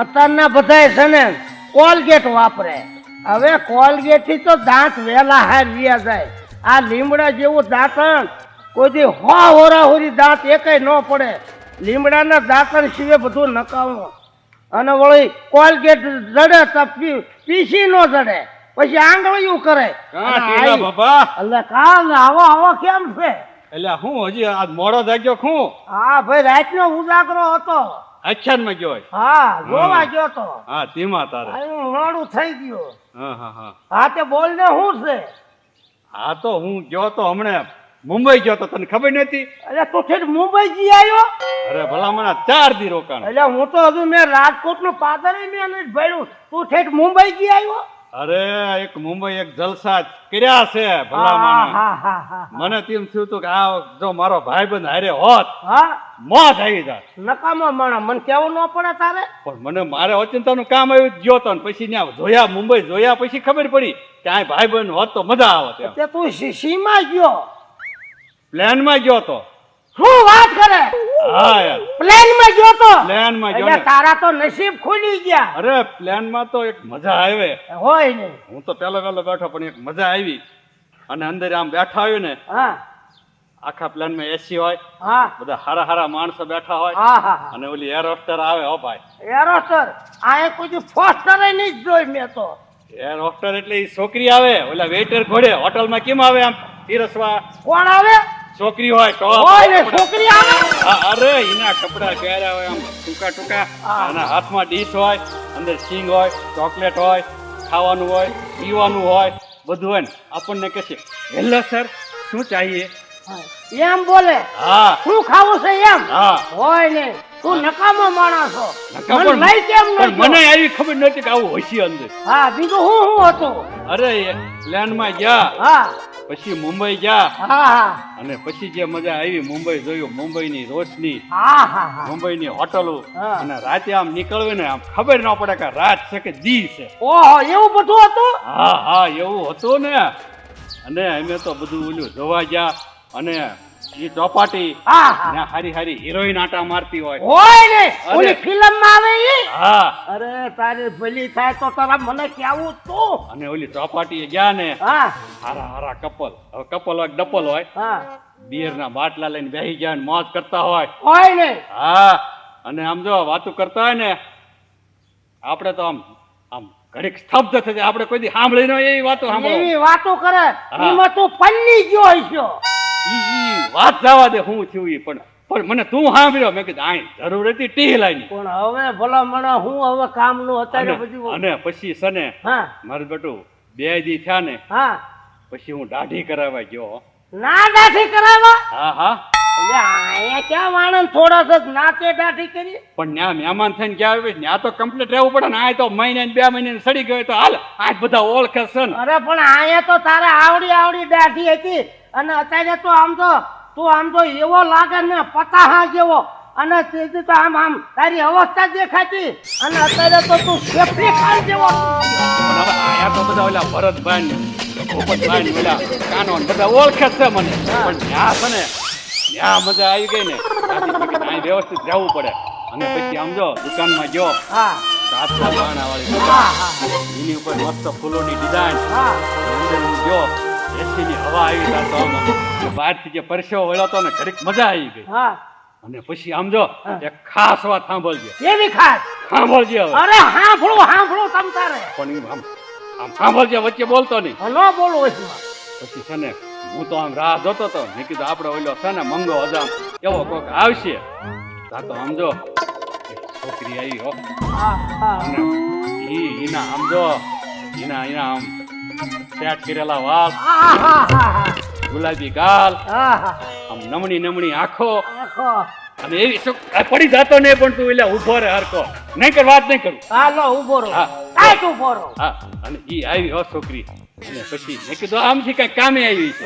અત્યારના બધા છે ને કોલગેટ વાપરે. હવે કોલગેટથી તો દાંત વેલા હાર વ્યા જાય. આ લીમડા જેવું દાંતણ કોઈથી હો હોરા હોરી દાંત એકય ન પડે. લીમડાના દાંતણ સિવાય બધું નકામું. અને વળી કોલગેટ જડે તો પીસી ન જડે. પછી આંગળીયું કરે. એટલે કાલ આવો આવો કેમ છે? એટલે હું હજી આ મોડો જાગ્યો છું. હા ભાઈ રાતનો ઉજાગરો હતો. અચ્છાનમાં ગયો હા ગોવા ગયો તો. હા ધીમા તારે. રોડું થઈ ગયું. હા હા હા. હા તે બોલ ને શું છે? હા તો હું ગયો તો હમણે મુંબઈ ગયો તો તને ખબર નથી અરે તું ઠેઠ મુંબઈ જઈ આવ્યો? અરે ભલા મને ચાર દી રોકાણ. એટલે હું તો હજુ મેં રાજકોટનું પાદર મેં ભર્યું. તું ઠેઠ મુંબઈ જઈ આવ્યો? અરે એક મુંબઈ એક જલસા કર્યા છે ભલા મને તેમ થયું હતું કે આ જો મારો ભાઈ બંધ હારે હોત હા? મોત આવી જાત. નકામો માણા મને કેવું ન પડે તારે? પણ મને મારે ઓચિંતાનું કામ આવ્યું ગયો તો ને પછી ત્યાં જોયા મુંબઈ જોયા પછી ખબર પડી કે આ ભાઈબંધ હોત તો મજા આવત તે તું સીમાં સીમા ગયો? પ્લેનમાં ગયો તો. શું વાત કરે? પ્લેનમાં ગયો તો? પ્લેનમાં ગયો તારા તો નસીબ ખુલી ગયા. અરે પ્લેનમાં તો એક મજા આવે. હોય ને. હું તો પેલો પેલો બેઠો પણ એક મજા આવી. અને અંદર આમ બેઠા આવ્યું ને હા. આખા પ્લેનમાં એસી હોય હા. બધા હારા હારા માણસો બેઠા હોય અને ઓલી એરોસ્ટર આવે હો ભાઈ. એરોસ્ટર? આ કોઈ ફોસ્ટર નહીં જોઈ મેં તો. એર હોસ્ટર એટલે છોકરી આવે ઓલા વેઇટર ઘોડે હોટલમાં કેમ આવે આમ તિરસવા કોણ આવે? છોકરી હોય તો હોય ને છોકરી આવે. અરે એના કપડા પહેર્યા હોય આમ ટૂંકા ટૂંકા. અને હાથમાં ડીશ હોય અંદર સિંગ હોય ચોકલેટ હોય ખાવાનું હોય પીવાનું હોય બધું હોય ને. આપણને કહેશે હેલો સર શું ચાહીએ? એમ બોલે. હા. શું ખાવું છે એમ? હા. હોય ને. તું નકામો માણસ છો નકા મને પણ લઈ કેમ ન મને આવી ખબર નહોતી કે આવું હશે અંદર. હા બીજું હું હું હતું? અરે પ્લેનમાં ગયા. હા. પછી મુંબઈ ગયા. હા અને પછી જે મજા આવી મુંબઈ જોયું મુંબઈની રોશની. હા હા હા. મુંબઈની હોટલો. અને રાતે આમ નીકળવી ને આમ ખબર ન પડે કે રાત છે કે દી છે. ઓહો એવું બધું હતું? હા હા એવું હતું ને. અને અમે તો બધું ઓલું જોવા ગયા. અને એ ચોપાટી હા હા હારી હારી હિરોઈન આટા મારતી હોય. હોય ને. ઓલી ફિલ્મમાં આવે ઈ? હા. અરે તારી ભલી થાય તો તારા મને કેવું તું. અને ઓલી ચોપાટીએ ગયા ને હા. હારા હારા કપલ. હવે કપલ હોય ડપલ હોય હા. બિયરના બાટલા લઈને બેસી ગયા ને મોજ કરતા હોય. હોય ને. હા. અને આમ જો વાતું કરતા હોય ને આપણે તો આમ આમ ઘડીક સ્તબ્ધ થઈ જાય. આપણે કોઈ દી સાંભળી ન હોય એવી વાતો સાંભળો. એવી વાતો કરે. એમાં તું પલ્લી ગયો હશો. ઈ વાત જવા દે હું થયું ઈ પણ પણ મને તું સાંભળ્યો. મેં કીધું આય જરૂર હતી ટીહલાની પણ હવે ભલા મને હું હવે કામનું અત્યારે અને બધું અને પછી સને હા. મારું બેટું બે દી થયા ને હા. પછી હું દાઢી કરાવવા ગયો. ના દાઢી કરાવવા? હા હા. એટલે અહીંયા ક્યાં વાણંદ થોડા જ નાતે દાઢી કરી? પણ ન્યા મહેમાન થઈને ક્યાં આવે? ત્યાં તો કમ્પ્લીટ રહેવું પડે ને આ તો મહિને ને બે મહિને સડી ગયો તો હાલ આ બધા ઓળખે છે ને. અરે પણ અહીંયા તો તારે આવડી આવડી દાઢી હતી. અને અત્યારે તો આમ તો તું આમ તો એવો લાગે ને પતાહા જેવો. અને તેથી તો આમ આમ તારી અવસ્થા દેખાતી. અને અત્યારે તો તું સેફ્ટી ખાન જેવો. આયા તો બધા ઓલા ભરતભાઈ ને ભૂપતભાઈ ને ઓલા કાનોન બધા ઓળખે છે મને. પણ ત્યાં છે ને ત્યાં મજા આવી ગઈ ને. અહીં વ્યવસ્થિત રહેવું પડે. અને પછી આમ જો દુકાનમાં ગયો. હા. સાતના બાણા વાળી દુકાન. એની ઉપર મસ્ત ફૂલોની ડિઝાઇન અંદર હું ગયો હવા આવી ત્યાં બહારથી જે પરસેવો વળ્યો હતો ને ઘડીક મજા આવી ગઈ. હા. અને પછી આમ જો એક ખાસ વાત સાંભળજે. એવી ખાસ? સાંભળજે હવે. અરે હાંભળું હાંભળું તમ તારે. પણ આમ આમ સાંભળજે વચ્ચે બોલતો નહીં. બોલું પછી છે ને હું તો આમ રાહ જોતો હતો. મેં કીધું આપણે ઓલો છે ને મંગો હજામ એવો કોક આવશે. તા તો આમ જો છોકરી આવી હો. હા હા. અને ઈ ઈના આમ જો ઈના ઈના આમ સેટ કરેલા વાળ ગુલાબી ગાલ આમ નમણી નમણી આંખો. અને એવી પડી જતો નહીં પણ તું એટલે ઊભો રહે હરકો નહીં કર વાત નહીં કરું. હાલો ઊભો રહો. હા. કાંઈક ઊભો રહો. હા. અને ઈ આવી હો છોકરી. અને પછી મેં કીધું આમથી કઈ કામે આવી છે.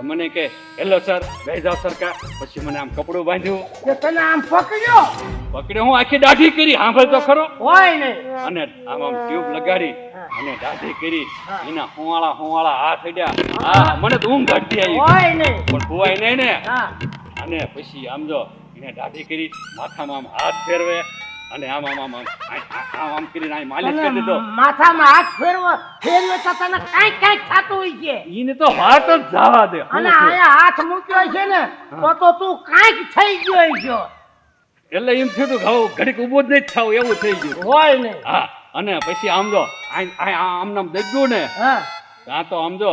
તો મને કે હેલો સર લઈ જાઓ સરકાર. પછી મને આમ કપડું બાંધ્યું. કે તને આમ પકડ્યો? પકડ્યો હું આખી દાઢી કરી સાંભળ તો ખરો. હોય ને. અને આમ આમ ટ્યુબ લગાડી અને દાઢી કરી એના હુવાળા હુવાળા હાથ અડ્યા. હા મને તો ઊંઘ ઘટતી આવી હોય ને. પણ ખુવાય નહીં ને. અને પછી આમ જો એને દાઢી કરી માથામાં આમ હાથ ફેરવે. અને આમ આમ આમ આમ. આમ કરીને આ માલિશ કરી દીધો. માથામાં હાથ ફેરવો ફેરવો તો તને કાંઈક કાંઈક થતું હોય છે. ઈને તો વાત જ જવા દે. અને? આયા હાથ મૂક્યો છે ને તો તો તું કાંઈક થઈ ગયો છો. એટલે એમ થયું તું ઘઉં ઘડીક ઊભું જ નહીં થાવ એવું થઈ ગયું. હોય નહીં હા અને પછી આમ જો આમ નામ દગ્યું ને. હા. તો આમ જો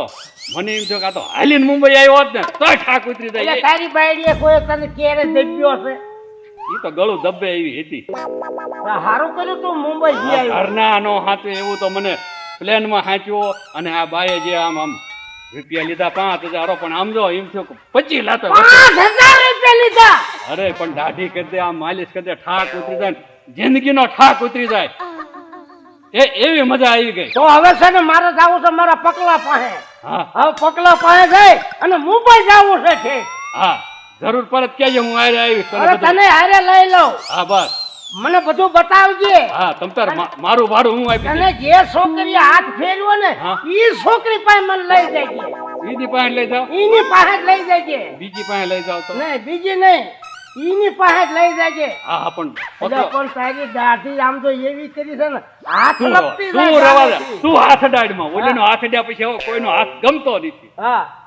મને એમ થયું કે આ તો હાલીને મુંબઈ આવ્યો હોત ને તો ઠાક ઉતરી જાય. તારી બાયડીએ કોઈ તને કેરે દેખ્યો છે એ તો ગળું દબ્બે એવી હતી. હારું કર્યું તું મુંબઈ જઈ આવ્યો. ઘરના નો હાથે એવું તો મને પ્લેનમાં હાંચ્યો અને આ બાએ જે આમ આમ રૂપિયા લીધા પાંચ હજારો પણ આમ જો એમ થયો પચીસ લાતો રૂપિયા લીધા! અરે પણ દાઢી કરી દે આમ માલિશ કરી દે ઠાક ઉતરી જાય જિંદગી જિંદગીનો ઠાક ઉતરી જાય. એ એવી મજા આવી ગઈ. તો હવે છે ને મારે જવું છે મારા પકલા પાસે. હા. હવે પકલા પાસે જઈ અને મુંબઈ જવું છે હા. જરૂર પરત કહેજો હું હારે આવીશ. તને બધું તને હારે લઈ લઉં. હા બસ. મને બધું બતાવજે. હા તમ તાર મા- મારું ભાડું હું આપી તને જે છોકરી હાથ ફેરવો ને હા. ઈ છોકરી પાસે મને લઈ જજે. બીજી પાસે લઈ જાઓ. ઈની પાસે જ લઈ જજે. બીજી પાસે લઈ જાઓ તો. નહીં બીજી નહીં. ઈની પાસે જ લઈ જજે. હા હા પણ એટલે પકડો. પણ તારી દાઢી આમ તો એવી કરી છે ને હાથ તું રવા- લપટી તું જાય રવા દે દાઢીથી. તું હાથ અડાડમાં ઓલીનો હાથ અડ્યા પછી હવે કોઈનો હાથ ગમતો નથી. હા.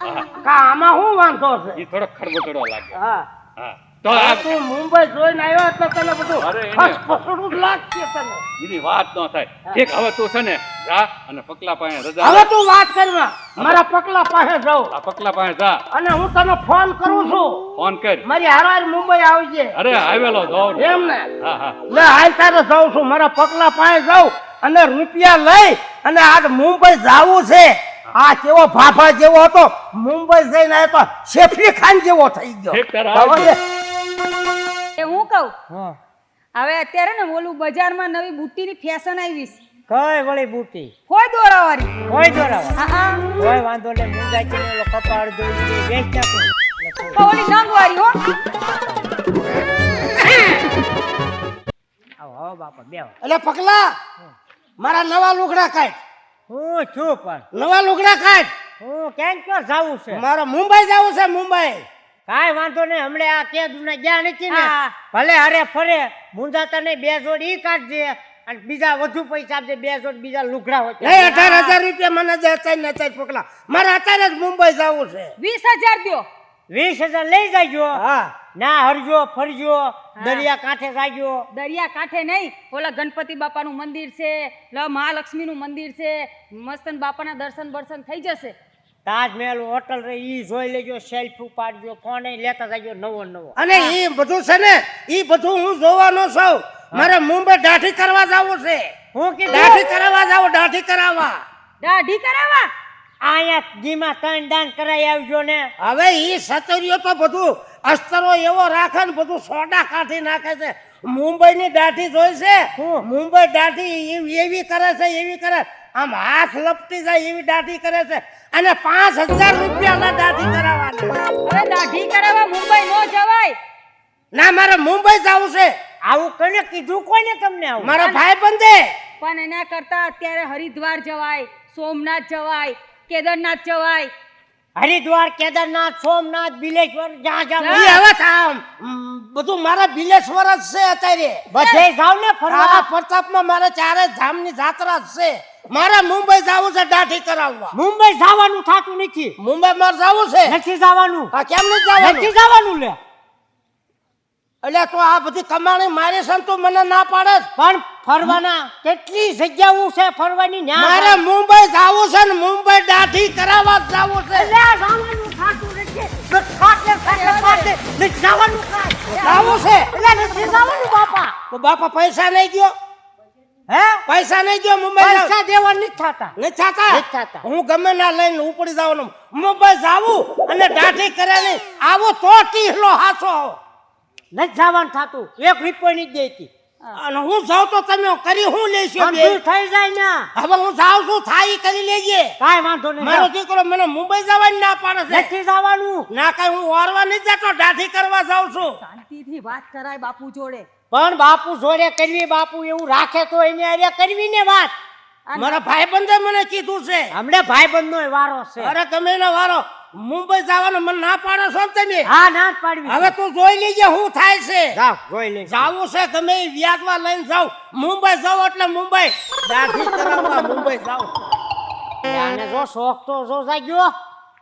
કા આમાં શું વાંધો છે? એ થોડો ખડબડો લાગે. હા. હા. તો આ તું મુંબઈ જોઈને આવ્યો એટલે તને બધું અરે ફસફસડું લાગશે તને. એની વાત ન થાય. ઠીક હવે તું છે ને જા અને પકલા પાસે રજા હવે તું વાત કરમાં મારા પકલા પાસે જાઉં. આ પકલા પાસે જા. અને હું તને ફોન કરું છું. ફોન કર. મારી હારવાર મુંબઈ આવજે. અરે આવેલો ને. એમ ને? હા હા. લે હાલ તારે જાઉં છું. મારા પકલા પાસે જાઉં અને રૂપિયા લઈ અને આજ મુંબઈ જાવું છે. આ કેવો ભાફા જેવો હતો? મુંબઈ જઈને આવ્યો તો શેફી ખાન જેવો થઈ ગયો. એ હું કહું? હવે અત્યારે ને ઓલું બજારમાં નવી બુટ્ટીની ફેશન આવી છે. કઈ વળી બુટી? કોઈ દોરાવાળી. કોઈ દોરાવાળી? હા હા. કોઈ વાંધો નહીં મુંગા છે ઓલો કપાળ દોરી વેચ નાખો. ઓલી નંગવાળી હો. આવો આવો બાપા બેવ એટલે પકલા મારા નવા લુગડા કાઢ. હું છું પણ. નવા લુગડા કાઢ. હું કેમ જવું છે? મારે મુંબઈ જવું છે મુંબઈ. કાંઈ વાંધો નહીં હમણે આ કેદ દુના ગયા નથી ને. ભલે હરે ફરે મુંજાતા નહીં બે જોડ ઈ કાઢજે અને બીજા વધુ પૈસા આપજે બે જોડ બીજા લુગડા હોય. નહીં અઢાર હજાર રૂપિયા મને જે અત્યારે ને અત્યારે પકલા મારે અત્યારે જ મુંબઈ જવું છે. વીસ હજાર દ્યો. વીસ હજાર લઈ જાયજો હા. ના હરજો ફરજો દરિયા કાંઠે જાજો. દરિયા કાંઠે નહીં ઓલા ગણપતિ બાપાનું મંદિર છે લ મહાલક્ષ્મીનું મંદિર છે મસ્તન બાપાના દર્શન બર્શન થઈ જશે. તાજમહેલ હોટલ રે ઈ જોઈ લેજો સેલ્ફી પાડજો ફોન લેતા જાજો નવો નવો. અને એ બધું છે ને એ બધું હું જોવાનો છું. મારે મુંબઈ દાઢી કરવા જવું છે. હું કે દાઢી કરાવવા જાવ દાઢી કરાવવા. દાઢી કરાવવા? અહીંયા ગીમાં ત્રણ દાન કરાઈ આવજો ને. હવે ઈ સતરીઓ તો બધું અસ્તરો એવો રાખે ને બધું સોડા કાઢી નાખે છે. મુંબઈની દાઢી જોઈ છે? મુંબઈ દાઢી એવી કરે છે એવી કરે. આમ હાથ લપટી જાય એવી દાઢી કરે છે. અને પાંચ હજાર રૂપિયાના દાઢી કરાવવાના. હવે દાઢી કરાવવા મુંબઈ નો જવાય. ના મારે મુંબઈ જવું છે. આવું કોને કીધું? કોને તમને આવું? મારા ભાઈ બંધે. પણ એના કરતા અત્યારે હરિદ્વાર જવાય સોમનાથ જવાય કેદારનાથ જવાય. હરિદ્વાર કેદારનાથ સોમનાથ બિલેશ્વર જ્યાં જ્યાં હવે થામ. બધું મારા બિલેશ્વર જ છે અત્યારે. બધે જાવ ને ફરવા પ્રતાપમાં મારે ચારે ધામની જાત્રા જ છે. મારે મુંબઈ જવું છે દાઢી કરાવવા મુંબઈ જવાનું થાતું નથી. મુંબઈ મારે જવું છે? નથી જવાનું. આ કેમ નથી નથી જવાનું જવાનું લે. એટલે તો આ બધી કમાણી મારી છે ને તું મને ના પાડે. પણ ફરવાના કેટલી જગ્યાઓ છે ફરવાની ન્યા? મારે મુંબઈ જવું છે ને મુંબઈ દાઢી કરાવવા જાવું છે. લે જવાનું ખાતું નથી ને ખાટલે ખાટલે ખાટલે નથી જવાનું કાંઈ. જવું છે. એટલે નથી જવાનું બાપા. તો બાપા પૈસા નહીં ગયો હે? પૈસા નહીં ગયો મુંબઈ પૈસા દેવા નથી થતા. નથી થતા? નથી થતા. હું ગમે ના લઈને ઉપડી જવાનું મુંબઈ જાવું અને દાઢી કરાવી આવું તો ટીહલો હાસો. નથી જવાનું થાતું. એક રૂપિયો નહીં દેતી. અને હું જાઉં તો તમે કરી હું લેશો બે? થઈ જાય ને. હવે હું જાઉં છું થાય કરી લેજે. કાઈ વાંધો નહીં મારો દીકરો મને મુંબઈ જવાની ના પાડે છે. નથી જવાનું. ના કઈ હું ઓરવા નહીં જતો દાઢી કરવા જાઉં છું. શાંતિથી વાત કરાય બાપુ જોડે. પણ બાપુ જોડે કરવી બાપુ એવું રાખે તો એને અરે કરવી ને વાત. મારા ભાઈ બંધે મને કીધું છે. હમણે ભાઈ બંધ વારો છે. અરે તમે એનો વારો મુંબઈ જવાનું મને ના પાડો છો તમે? હા ના પાડવી હવે તું જોઈ લેજે શું થાય છે. જાવ જોઈ લે જાવું છે તમે વ્યાજમાં લઈને જાવ મુંબઈ જાવ એટલે મુંબઈ. દાઢી કરાવવા મુંબઈ જાવ આને જો શોખ તો જો જાગ્યો.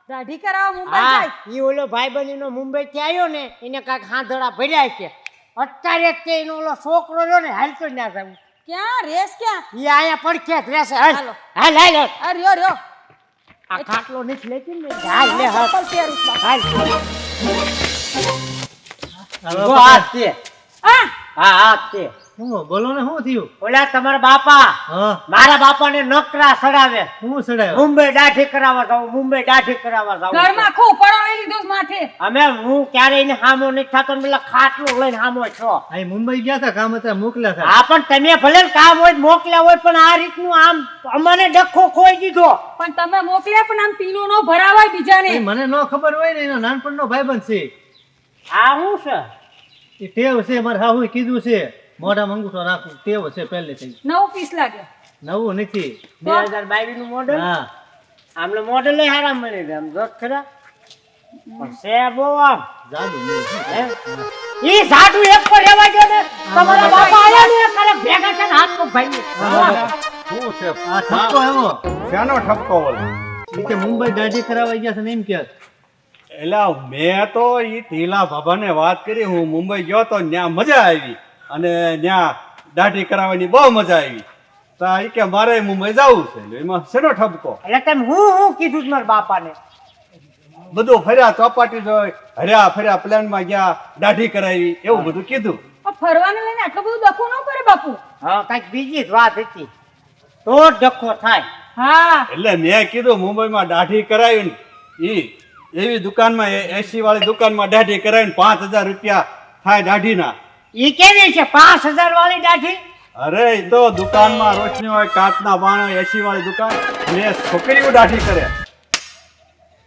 દાઢી કરાવવા મુંબઈ જાય. ઈ ઓલો ભાઈ બનીનો મુંબઈ થી આવ્યો ને એને કાક હાંધડા ભર્યા છે. અત્યારે તે એનો ઓલો છોકરો રહ્યો ને હાલતો ના જાવ ક્યાં રેસ ક્યાં? ઈ આયા પડખે જ રહેશે. હાલ હાલો. હાલ. અરે રહ્યો રહ્યો. આ ખાટલો નથી લેતી ને હાલ લે હાલ. પહેરું. હાલ. જો આ તે. આ હા હા તે. હું બોલો ને શું થયું? ઓલા તમારા બાપા મારા મારા બાપાને નકરા સડાવે. હું સડાવે મુંબઈ દાઢી કરાવવા જાવ મુંબઈ દાઢી કરાવવા જાવ ઘરમાં ખૂબ પડાવી દીધું માથે. અમે હું ક્યારેય એને હામો નહીં થતો ને પેલા ખાટલો લઈને હામો છો. અહીં મુંબઈ ગયા હતા કામ હતા મોકલ્યા હતા હા પણ તમે ભલે કામ હોય મોકલ્યા હોય પણ આ રીતનું આમ અમને ડખો ખોઈ દીધો. પણ તમે મોકલ્યા પણ આમ પીનું નો ભરાવાય બીજાને. મને ન ખબર હોય ને એનો નાનપણનો ભાઈબંધ છે. આ શું છે? એ ટેવ છે મારે હાહુએ કીધું છે. મોઢા અંગૂઠો રાખવું ટેવ છે પહેલેથી નવું પીસ લાગે. નવું નથી. બે હજાર બાવીસનું મોડલ હા. આમને મોડલ હારા મળી છે. આમ જોત ખરા? પણ છે બહુ આમ. જાદુ ઈ સાધુ એક પર રહેવા ગયો ને તમારા બાપા આયા ને એક ભેગા થઈને હાથ પગ ભાંગી. શું છે? આ ઠપકો એવો? શાનો ઠપકો ઓલો કે મુંબઈ દાઢી કરાવવા ગયા છે ને એમ કે. એલા મેં તો ઈ ઢીલા બાબાને વાત કરી હું મુંબઈ ગયો તો ત્યાં મજા આવી. અને ત્યાં દાઢી કરાવવાની બહુ મજા આવી. તો એ કે મારે મુંબઈ જવું છે. એમાં શેનો ઠપકો? એટલે તમે હું હું કીધું છે મારા બાપાને? બધું ફર્યા ચોપાટી જોઈ હર્યા ફર્યા પ્લેનમાં ગયા દાઢી કરાવી એવું બધું કીધું. ફરવાને લઈને આટલું બધું ડખો ન કરે બાપુ? હા કંઈક બીજી જ વાત હતી. તો જ ડખો થાય. હા. એટલે મેં કીધું મુંબઈમાં દાઢી કરાવી ઈ એવી દુકાનમાં એસી વાળી દુકાનમાં દાઢી કરાવીને પાંચ હજાર રૂપિયા થાય દાઢીના. ઈ કેવી છે? પાંચ હજાર વાળી દાઢી? અરે ઈ તો દુકાનમાં રોશની હોય કાચના હોય એસી વાળી દુકાન. ને છોકરીઓ દાઢી કરે.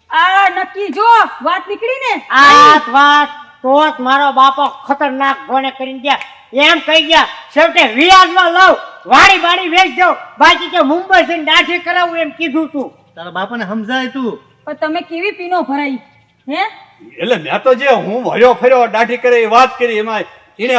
આ નક્કી જો વાત નીકળી ને? આ વાત તો જ મારો બાપો ખતરનાક ગોણે કરીને ગયા. એમ કહી ગયા છેવટે વ્યાજમાં લઉં વાડી વાડી વેચ દઉં બાકી કે મુંબઈ જઈને દાઢી કરાવું એમ કીધું તું. તારા બાપાને સમજાય તું. પણ તમે કેવી પીનો ભરાઈ હે? એટલે મેં તો જે હું વયો ફર્યો દાઢી કરે એ વાત કરી એમાં એને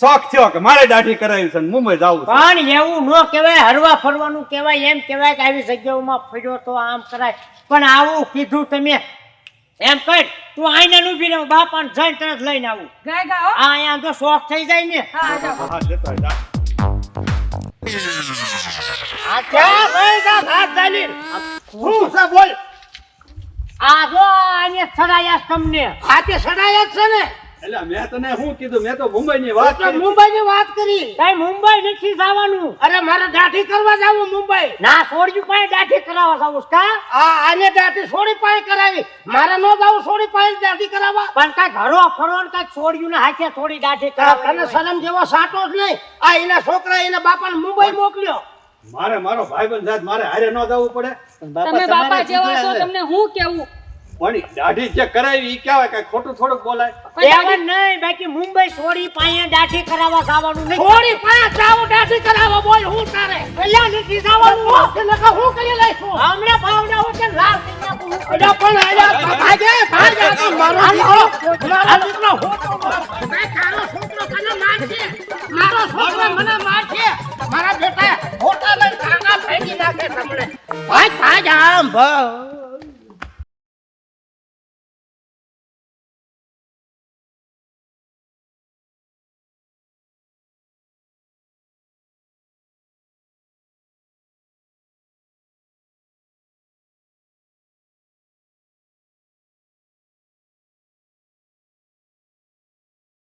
શોખ થયો કે મારે દાઢી કરાવી છે ને મુંબઈ જવું પણ એવું ન કહેવાય હરવા ફરવાનું કહેવાય એમ કહેવાય કે આવી જગ્યાઓમાં ફર્યો તો આમ કરાય. પણ આવું કીધું તમે એમ કઈ તું આઈને ઊભી રહે બાપાને જઈને તરત લઈને આવું. ગાય ગા હો. અહીંયા તો શોખ થઈ જાય ને. હા. હા, જા. આ ક્યાં ભાઈ જા ભાત ચાલી શું છે બોલ? આ જો આને સડાયા તમને. હાથે સડાયા છે ને? એટલે મેં તને શું કીધું? મેં તો મુંબઈ ની વાત એટલે કરી. મુંબઈની વાત કરી. કઈ મુંબઈ નથી જવાનું. અરે મારે દાઢી કરવા જાવું મુંબઈ. ના છોડ્યું પાસે દાઢી કરાવવા જાવું કા? આ આને દાઢી સોડી પાસે કરાવી. મારે ન જાવું સોડી પાસે દાઢી કરાવવા. પણ કઈ ઘરો ફરો કઈ છોડ્યું ને હાથે થોડી દાઢી આ કરાવવા તને શરમ જેવો સાટો જ નહીં. આ એના છોકરા એના બાપાને મુંબઈ મોકલ્યો. મારે મારો ભાઈ બંધ મારે હારે ન જવું પડે. તમે બાપા જેવા છો તમને હું કેવું? પણ દાઢી જે કરાવી ઈ કહેવાય કઈ ખોટું થોડુંક બોલાય. પણ નહીં બાકી મુંબઈ છોડી દાઢી કરાવવા જવાનું નહીં. સોડી પાસે જાવું દાઢી કરાવવા બોલ હું તારે? પેલા નથી જવાનું. કે નકા હું કરી લઈશું? હમણાં ભાવના હોય છે લાલ થઈ નાખું હું. અરે પણ આયા ભાગે ભાગે તો મારો દીકરો. મારો દીકરો હું તારો છોકરો તને મારશે? મારો છોકરો મને મારશે? મારા બેટા હોટા લઈને ટાંગા ફેંકી નાખે તમને. ભાઈ ભાગ આમ